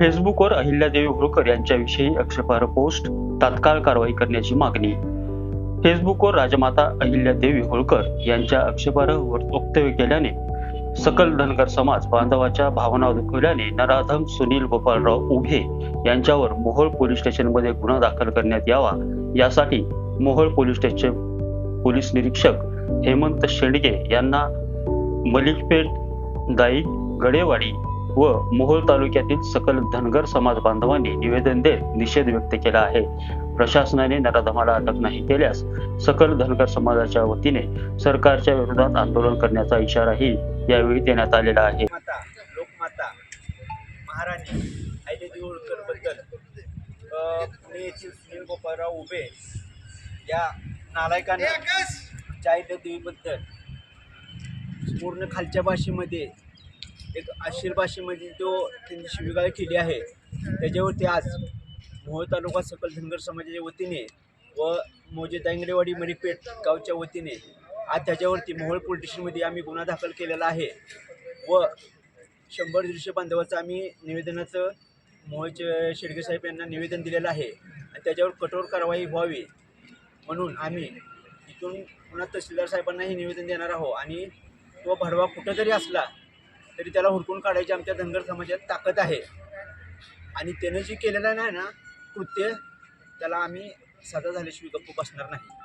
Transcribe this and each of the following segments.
फेसबुकवर अहिल्यादेवी होळकर यांच्याविषयी आक्षेपार्ह पोस्ट तात्काळ कारवाई करण्याची मागणी. फेसबुकवर राजमाता अहिल्यादेवी होळकर यांच्या आक्षेपार्ह वक्तव्य केल्याने सकल धनगर समाज बांधवाच्या भावना दुखवल्याने नराधम सुनील गोपाळराव उभे यांच्यावर मोहोळ पोलीस स्टेशनमध्ये गुन्हा दाखल करण्यात यावा यासाठी मोहोळ पोलीस स्टेशन पोलीस निरीक्षक हेमंत शेंडगे यांना मलिकपेठ दाईक गडेवाडी व मोहोळ तालुक्यातील सकल धनगर समाज बांधवांनी निवेदन देत निषेध व्यक्त केला आहे. प्रशासनाने नराधमाला अटक नाही केल्यास सकल धनगर समाजाच्या वतीने सरकारच्या विरोधात आंदोलन करण्याचा इशाराही यावेळी देण्यात आलेला आहे. माता लोकमाता महाराणी सुनील गोपाळराव उभे या नालायकाने आमच्या अहिल्यादेवीबद्दल पूर्ण खालच्या भाषेमध्ये एक आशीर्भाषेमध्ये म्हणजे जो त्यांनी शिवीगाळ केली आहे. त्याच्यावरती आज मोहोळ तालुका सकल धनगर समाजाच्या वतीने व मोजे दांगडेवाडी मरीपेठ गावच्या वतीने आज त्याच्यावरती मोहोळ पोलीस स्टेशनमध्ये आम्ही गुन्हा दाखल केलेला आहे व शंभर दृश्य बांधवाचं आम्ही निवेदनाचं मोहोळचे शेडगे साहेब यांना निवेदन दिलेलं आहे आणि त्याच्यावर कठोर कारवाई व्हावी म्हणून आम्ही इथून पुन्हा तहसीलदार साहेबांना हे निवेदन देणार आहोत आणि तो भडवा कुठं असला तरी त्याला हुडकून काढायची आमच्या धनगर समाजात ताकद आहे. आणि त्यानं जे केलेलं नाही ना कृत्य त्याला आम्ही साधा झाल्याशिवाय गप्प बसणार नाही.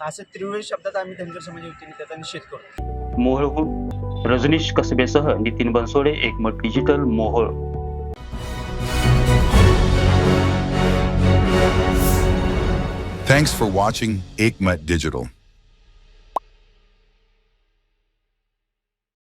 असं त्रिवेळ शब्दात आम्ही धनगर समाजाच्या वतीने त्याचा निषेध करतो. मोहोळहून Rajneesh कसबेसह Nitin Bansode Ekmat digital Mohol. Thanks for watching Aikmat Digital.